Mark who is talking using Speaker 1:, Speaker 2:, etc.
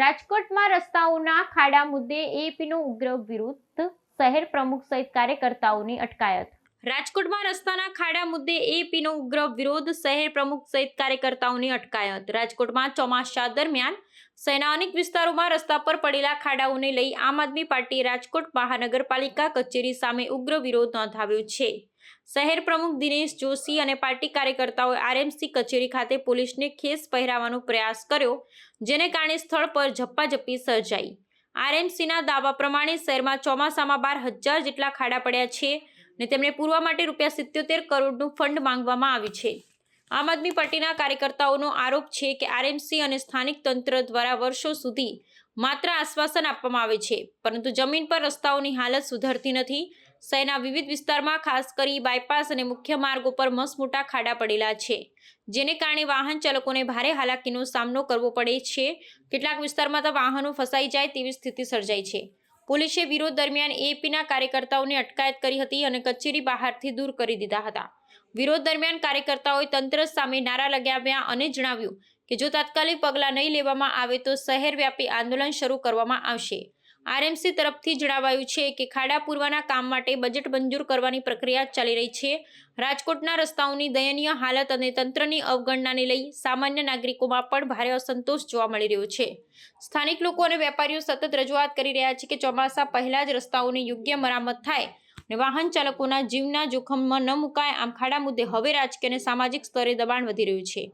Speaker 1: રાજકોટમાં રસ્તાઓના ખાડા મુદ્દે એપીનો ઉગ્ર વિરુદ્ધ શહેર પ્રમુખ સહિત કાર્યકર્તાઓની અટકાયત. રાજકોટમાં રસ્તાના ખાડા મુદ્દે એપીનો ઉગ્ર વિરોધ શહેર પ્રમુખ સહિત કાર્યકર્તાઓની અટકાયત. રાજકોટમાં ચોમાસા દરમિયાન અનેક વિસ્તારોમાં રસ્તા પર પડેલા ખાડાઓને લઈ આમ આદમી પાર્ટી રાજકોટ મહાનગરપાલિકા કચેરી સામે ઉગ્ર વિરોધ નોંધાવ્યો છે. શહેર પ્રમુખ દિનેશ જોશી અને પાર્ટી કાર્યકર્તાઓએ આરએમસી કચેરી ખાતે પોલીસને ખેસ પહેરાવવાનો પ્રયાસ કર્યો, જેને કારણે સ્થળ પર ઝપ્પાઝપ્પી સર્જાઈ. આરએમસીના દાવા પ્રમાણે શહેરમાં ચોમાસામાં બાર હજાર જેટલા ખાડા પડ્યા છે ને તેમને પૂરવા માટે રૂપિયા સિત્યોતેર કરોડનું ફંડ માંગવામાં આવ્યું છે. આમ આદમી પાર્ટીના કાર્યકર્તાઓનો આરોપ છે કે આરએમસી અને સ્થાનિક તંત્ર દ્વારા વર્ષો સુધી માત્ર આશ્વાસન આપવામાં આવે છે, પરંતુ જમીન પર રસ્તાઓની હાલત સુધરતી નથી શહેરના વિવિધ વિસ્તારમાં ખાસ કરી બાયપાસ અને મુખ્ય માર્ગ ઉપર મસમોટા ખાડા પડેલા છે, જેને કારણે વાહન ચાલકોને ભારે હાલાકીનો સામનો કરવો પડે છે. કેટલાક વિસ્તારમાં તો વાહનો ફસાઈ જાય તેવી સ્થિતિ સર્જાઈ છે. પોલીસે વિરોધ દરમિયાન એપીના કાર્યકર્તાઓને અટકાયત કરી હતી અને કચેરી બહારથી દૂર કરી દીધા હતા. વિરોધ દરમિયાન કાર્યકર્તાઓએ તંત્ર સામે નારા લગાવ્યા અને જણાવ્યું કે જો તાત્કાલિક પગલાં નહીં લેવામાં આવે તો શહેરવ્યાપી આંદોલન શરૂ કરવામાં આવશે. આરએમસી તરફથી જણાવાયું છે કે ખાડા પૂરવાના કામ માટે બજેટ મંજૂર કરવાની પ્રક્રિયા ચાલી રહી છે. રાજકોટના રસ્તાઓની દયનીય હાલત અને તંત્રની અવગણનાને લઈ સામાન્ય નાગરિકોમાં પણ ભારે અસંતોષ જોવા મળી રહ્યો છે. સ્થાનિક લોકો અને વેપારીઓ સતત રજૂઆત કરી રહ્યા છે કે ચોમાસા પહેલા જ રસ્તાઓની યોગ્ય મરામત થાય અને વાહન ચાલકોના જીવના જોખમમાં ન મુકાય. આમ ખાડા મુદ્દે હવે રાજકીય અને સામાજિક સ્તરે દબાણ વધી રહ્યું છે.